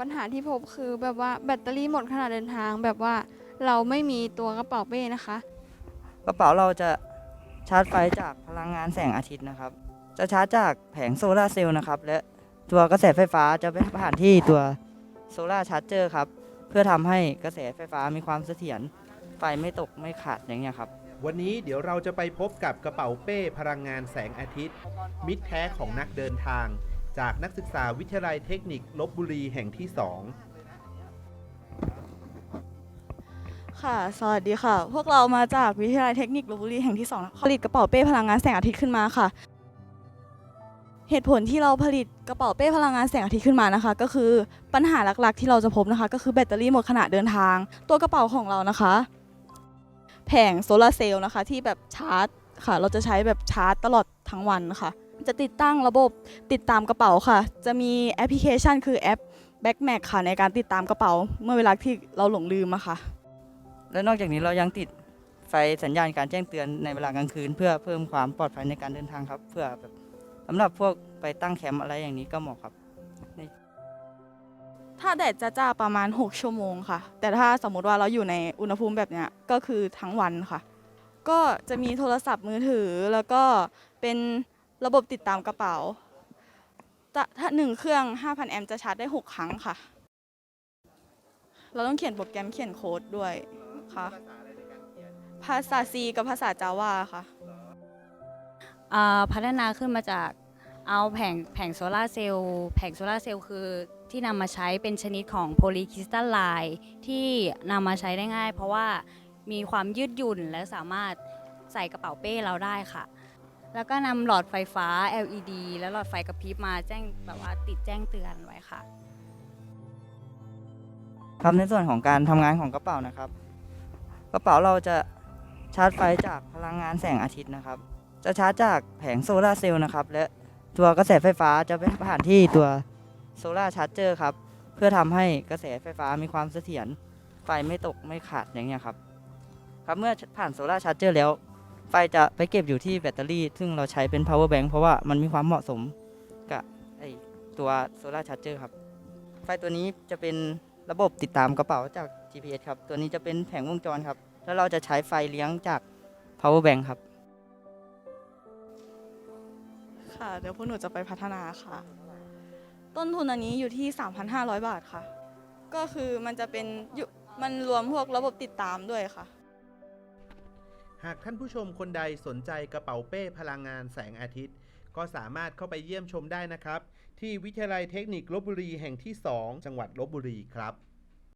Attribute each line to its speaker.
Speaker 1: ปัญหาที่พบคือแบบว่าแบตเตอรี่หมดขณะเดินทาง แบบว่าเราไม่มีตัวกระเป๋าเป้นะคะ
Speaker 2: กระเป๋าเราจะชาร์จไฟจากพลังงานแสงอาทิตย์นะครับ จะชาร์จจากแผงโซลาร์เซลล์นะครับ และตัวกระแสไฟฟ้าจะไปผ่านที่ตัวโซลาร์ชาร์จเจอร์ครับ เพื่อทำให้กระแสไฟฟ้ามีความเสถียรไฟไม่ตกไม่ขาดอย่างเงี้ยครับ
Speaker 3: วันนี้เดี๋ยวเราจะไปพบกับกระเป๋าเป้พลังงานแสงอาทิตย์ มิตรแท้ของนักเดินทาง จากนักศึกษาวิทยาลัยเทคนิคลบบุรีแห่งที่ 2
Speaker 4: ค่ะ สวัสดีค่ะ พวกเรามาจากวิทยาลัยเทคนิคลบบุรีแห่งที่2นะคะผลิตกระเป๋าเป้พลังงานแสงอาทิตย์ขึ้นมาค่ะ เหตุผลที่เราผลิตกระเป๋าเป้พลังงานแสงอาทิตย์ขึ้นมานะคะ ก็คือปัญหาหลักๆ ที่เราจะพบนะคะ ก็คือแบตเตอรี่หมดขณะเดินทาง ตัวกระเป๋าของเรานะคะ แผงโซลาร์เซลล์นะคะที่แบบชาร์จค่ะ เราจะใช้แบบชาร์จตลอดทั้งวันค่ะ จะติดตั้งระบบติดตามกระเป๋าค่ะ จะมีแอปพลิเคชันคือแอป Backmac ค่ะในการติดตามกระเป๋า เมื่อเวลาที่เราหลงลืมอะค่ะ
Speaker 2: และนอกจากนี้เรายังติดไฟสัญญาณการแจ้งเตือนในเวลากลางคืน เพื่อเพิ่มความปลอดภัยในการเดินทางครับ เพื่อแบบสำหรับพวกไปตั้งแคมป์อะไรอย่างนี้ก็เหมาะครับ
Speaker 4: ถ้าแดดจ้าๆประมาณ 6 ชั่วโมงค่ะ แต่ถ้าสมมุติว่าเราอยู่ในอุณหภูมิแบบเนี้ยก็คือทั้งวันค่ะ ก็จะมีโทรศัพท์มือถือแล้วก็เป็น ระบบติดตามกระเป๋าจะถ้าหนึ่งเครื่อง 5,000 แอมป์จะชาร์จได้ 6 ครั้งค่ะ เราต้องเขียนโปรแกรมเขียนโค้ดด้วยค่ะ ภาษา C กับภาษา Java ค่ะ
Speaker 5: อ่าพัฒนาขึ้นมาจากเอาแผงแผงโซลาร์เซลล์แผงโซลาร์เซลล์คือที่นำมาใช้เป็นชนิดของโพลีคริสตัลไลน์ที่นำมาใช้ได้ง่าย เพราะว่ามีความยืดหยุ่นและสามารถใส่กระเป๋าเป้เราได้ค่ะ แล้วก็นำหลอดไฟฟ้า LED และหลอดไฟกระพริบมาแจ้งแบบว่าติดแจ้งเตือนไว้ค่ะ
Speaker 2: ครับในส่วนของการทำงานของกระเป๋านะครับ กระเป๋าเราจะชาร์จไฟจากพลังงานแสงอาทิตย์นะครับ จะชาร์จจากแผงโซลาร์เซลล์นะครับ และตัวกระแสไฟฟ้าจะไปผ่านที่ตัวโซลาร์ชาร์จเจอร์ครับ เพื่อทำให้กระแสไฟฟ้ามีความเสถียรไฟไม่ตกไม่ขาดอย่างเงี้ยครับ ครับเมื่อผ่านโซลาร์ชาร์จเจอร์แล้ว ไฟจะไปเก็บอยู่ที่แบตเตอรี่ ซึ่งเราใช้เป็น power bank เพราะว่ามันมีความเหมาะสมกับไอตัวโซลาร์ชาร์จเจอร์ครับ ไฟตัวนี้จะเป็นระบบติดตามกระเป๋าจาก GPS ครับ ตัวนี้จะเป็นแผงวงจรครับ แล้วเราจะใช้ไฟเลี้ยงจาก power bank ครับ
Speaker 4: ค่ะ เดี๋ยวพวกหนูจะไปพัฒนาค่ะ ต้นทุนอันนี้อยู่ที่ 3,500 บาทค่ะ ก็คือมันจะเป็นอยู่มันรวมพวกระบบติดตามด้วยค่ะ
Speaker 3: หากท่านผู้ชมคนใดสนใจกระเป๋าเป้พลังงานแสงอาทิตย์ ก็สามารถเข้าไปเยี่ยมชมได้นะครับ ที่วิทยาลัยเทคนิคลบบุรีแห่งที่ 2 จังหวัดลบบุรีครับ